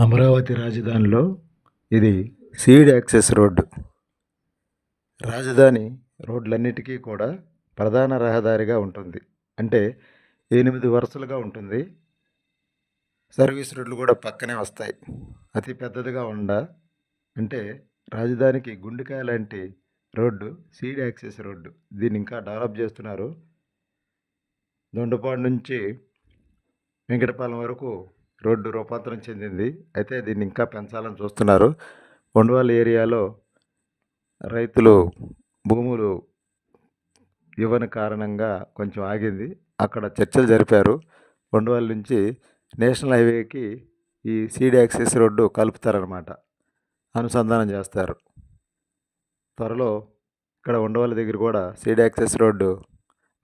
అమరావతి రాజధానిలో ఇది seed access road. రాజధాని రోడ్లన్నిటికీ కూడా ప్రధాన రహదారిగా ఉంటుంది. అంటే ఎనిమిది వరుసలుగా ఉంటుంది. సర్వీస్ రోడ్లు కూడా పక్కనే వస్తాయి. అతి పెద్దదిగా ఉండ అంటే రాజధానికి గుండెకాయ లాంటి రోడ్డు సీడ్ యాక్సెస్ రోడ్డు. దీన్ని ఇంకా డెవలప్ చేస్తున్నారు. దొండపాడు నుంచి వెంకటపాలెం వరకు రోడ్డు రూపాంతరం చెందింది. అయితే దీన్ని ఇంకా పెంచాలని చూస్తున్నారు. కొండవాళ్ళ ఏరియాలో రైతులు భూములు ఇవ్వని కారణంగా కొంచెం ఆగింది. అక్కడ చర్చలు జరిపారు. కొండవాళ్ళ నుంచి నేషనల్ హైవేకి ఈ సీడీ యాక్సెస్ రోడ్డు కలుపుతారనమాట అనుసంధానం చేస్తారు. త్వరలో ఇక్కడ ఉండవల్లి దగ్గర కూడా సీడ్ యాక్సెస్ రోడ్డు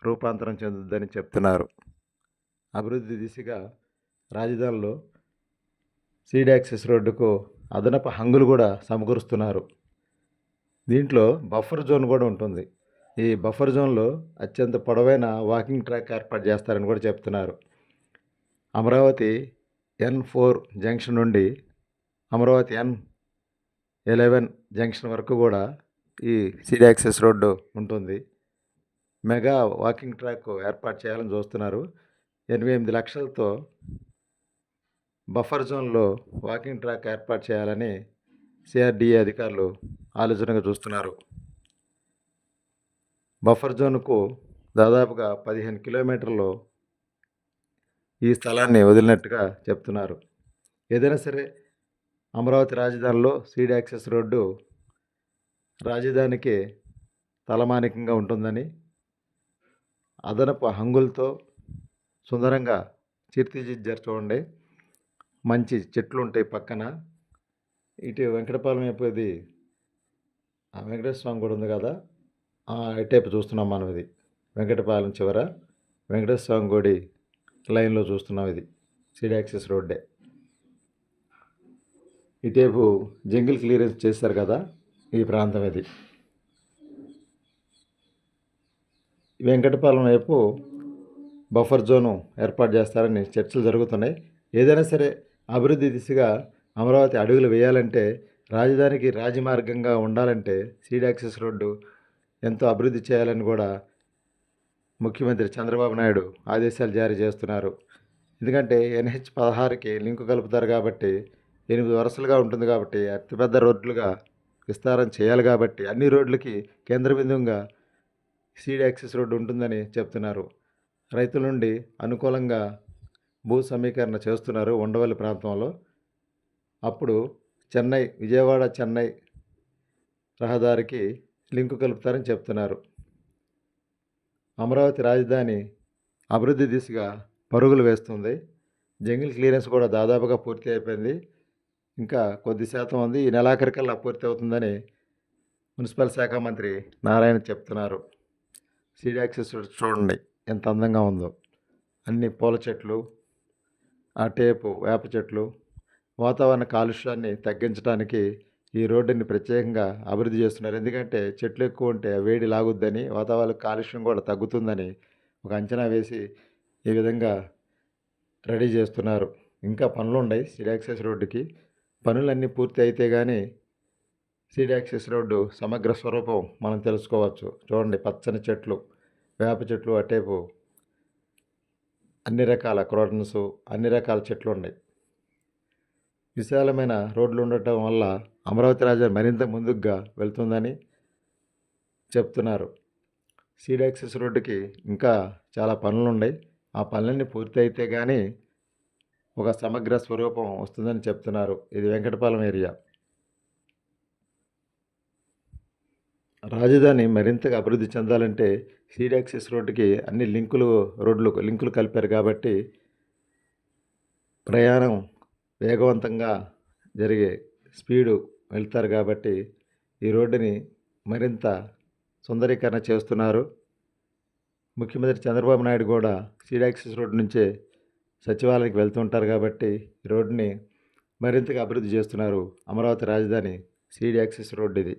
రూపాంతరం చెందుద్దని చెప్తున్నారు. అభివృద్ధి దిశగా రాజధానిలో సీడ్ యాక్సెస్ రోడ్డుకు అదనపు హంగులు కూడా సమకూరుస్తున్నారు. దీంట్లో బఫర్ జోన్ కూడా ఉంటుంది. ఈ బఫర్ జోన్లో అత్యంత పొడవైన వాకింగ్ ట్రాక్ ఏర్పాటు చేస్తారని కూడా చెప్తున్నారు. అమరావతి ఎన్ ఫోర్ జంక్షన్ నుండి అమరావతి ఎన్ ఎలెవెన్ జంక్షన్ వరకు కూడా ఈ సీడ్ యాక్సెస్ రోడ్డు ఉంటుంది. మెగా వాకింగ్ ట్రాక్ ఏర్పాటు చేయాలని చూస్తున్నారు. ఎనభై ఎనిమిది లక్షలతో బఫర్ జోన్లో వాకింగ్ ట్రాక్ ఏర్పాటు చేయాలని సిఆర్డిఏ అధికారులు ఆలోచనగా చూస్తున్నారు బఫర్ జోన్కు దాదాపుగా పదిహేను కిలోమీటర్లు ఈ స్థలాన్ని వదిలినట్టుగా చెప్తున్నారు ఏదైనా సరే అమరావతి రాజధానిలో సీడ్ యాక్సెస్ రోడ్డు రాజధానికి తలమానికంగా ఉంటుందని అదనపు హంగులతో సుందరంగా తీర్చిదిద్దారు చూడండి మంచి చెట్లు ఉంటాయి పక్కన. ఇటు వెంకటపాలెం వైపు ఇది ఆ వెంకటేశ్వర స్వామి కూడా ఉంది కదా? ఆ ఇటైపు చూస్తున్నాం మనం ఇది. వెంకటపాలెం చివర వెంకటేశ్వర స్వామి గుడి లైన్లో చూస్తున్నాం ఇది. సిడి యాక్సెస్ రోడ్డే. ఇటేపు జంగిల్ క్లియరెన్స్ చేశారు కదా ఈ ప్రాంతం ఇది. వెంకటపాలెం వైపు బఫర్ జోను ఏర్పాటు చేస్తారని చర్చలు జరుగుతున్నాయి. ఏదైనా సరే అభివృద్ధి దిశగా అమరావతి అడుగులు వేయాలంటే రాజధానికి రాజమార్గంగా ఉండాలంటే సీడ్ యాక్సెస్ రోడ్డు ఎంతో అభివృద్ధి చేయాలని కూడా ముఖ్యమంత్రి చంద్రబాబు నాయుడు ఆదేశాలు జారీ చేస్తున్నారు. ఎందుకంటే ఎన్హెచ్ పదహారుకి లింకు కలుపుతారు కాబట్టి ఎనిమిది వరుసలుగా ఉంటుంది కాబట్టి అతిపెద్ద రోడ్లుగా విస్తారం చేయాలి కాబట్టి అన్ని రోడ్లకి కేంద్ర బిందువుగా సీడ్ యాక్సెస్ రోడ్డు ఉంటుందని చెప్తున్నారు. రైతుల నుండి అనుకూలంగా భూ సమీకరణ చేస్తున్నారు ఉండవల్లి ప్రాంతంలో. అప్పుడు చెన్నై విజయవాడ చెన్నై రహదారికి లింకు కలుపుతారని చెప్తున్నారు. అమరావతి రాజధాని అభివృద్ధి దిశగా పరుగులు వేస్తుంది. జంగిల్ క్లియరెన్స్ కూడా దాదాపుగా పూర్తి అయిపోయింది. ఇంకా కొద్ది శాతం ఉంది. ఈ నెలాఖరికల్లా పూర్తి అవుతుందని మున్సిపల్ శాఖ మంత్రి నారాయణ చెప్తున్నారు. సీడ్ యాక్సెస్ చూడండి ఎంత అందంగా ఉందో. అన్ని పూల చెట్లు ఆ టేపు వేప చెట్లు వాతావరణ కాలుష్యాన్ని తగ్గించడానికి ఈ రోడ్డుని ప్రత్యేకంగా అభివృద్ధి చేస్తున్నారు. ఎందుకంటే చెట్లు ఎక్కువ ఉంటే వేడి లాగుద్దని వాతావరణ కాలుష్యం కూడా తగ్గుతుందని ఒక అంచనా వేసి ఈ విధంగా రెడీ చేస్తున్నారు. ఇంకా పనులు ఉన్నాయి సీడ్ యాక్సెస్ రోడ్డుకి. పనులన్నీ పూర్తి అయితే కానీ సీడ్ యాక్సెస్ రోడ్డు సమగ్ర స్వరూపం మనం తెలుసుకోవచ్చు. చూడండి పచ్చని చెట్లు వేప చెట్లు అటేపు అన్ని రకాల క్రోటన్స్ అన్ని రకాల చెట్లు ఉన్నాయి విశాలమైన రోడ్లు ఉండటం వల్ల అమరావతి రాజధాని మరింత ముందుగా వెళ్తుందని చెప్తున్నారు. సీడాక్సెస్ రోడ్డుకి ఇంకా చాలా పనులు ఉన్నాయి ఆ పనులన్నీ పూర్తి అయితే కానీ ఒక సమగ్ర స్వరూపం వస్తుందని చెప్తున్నారు. ఇది వెంకటపాలెం ఏరియా. రాజధాని మరింతగా అభివృద్ధి చెందాలంటే సిడియాక్సెస్ రోడ్డుకి అన్ని లింకులు రోడ్లు లింకులు కలిపారు కాబట్టి ప్రయాణం వేగవంతంగా జరిగే స్పీడు వెళ్తారు కాబట్టి ఈ రోడ్డుని మరింత సుందరీకరణ చేస్తున్నారు. ముఖ్యమంత్రి చంద్రబాబు నాయుడు కూడా సిడియాక్సెస్ రోడ్డు నుంచే సచివాలయానికి వెళ్తుంటారు కాబట్టి ఈ రోడ్డుని మరింతగా అభివృద్ధి చేస్తున్నారు అమరావతి రాజధాని సీడ్ యాక్సెస్ రోడ్డు ఇది.